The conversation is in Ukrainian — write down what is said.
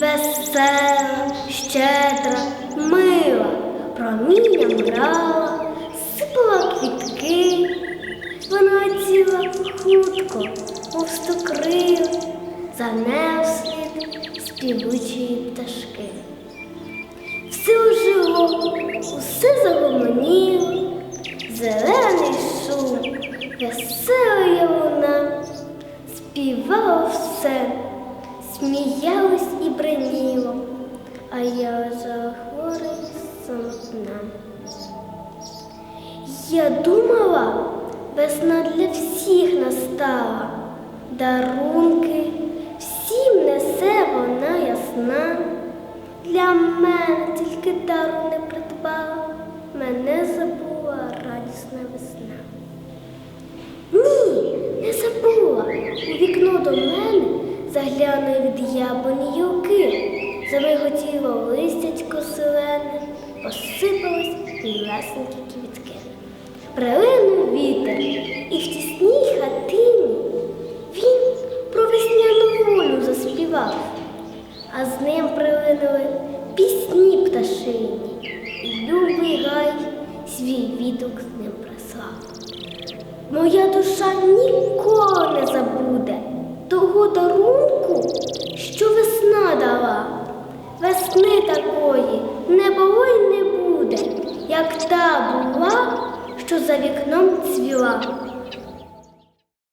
весела, щедра, мила, промінням грала, сипала квітки, вона ціла хутко, мов стокрила, за нею слід співучої пташки. Все ожило, усе загомоніло, зелений шум, весела луна, співало все, сміялось і бреніло, а я лежала хвора й самотна. Я думала, весна для всіх настала, дарунки всім несе вона ясна. Для мене тільки дару не придбала, мене забула радісна весна. Ні, не забула. У вікно до мене заглянули від яблуні гілки, замиготіло листячко зелене, посипались білесенькі квітки. Прилинув вітер, і в тісній хатині він про весняну волю заспівав, а з ним прилинули пісні пташині, і любий гай свій відгук з ним прислав. Моя душа ніколи не забуде того дарунку, що весна дала. Весни такої не було й не буде, як та була, що за вікном цвіла.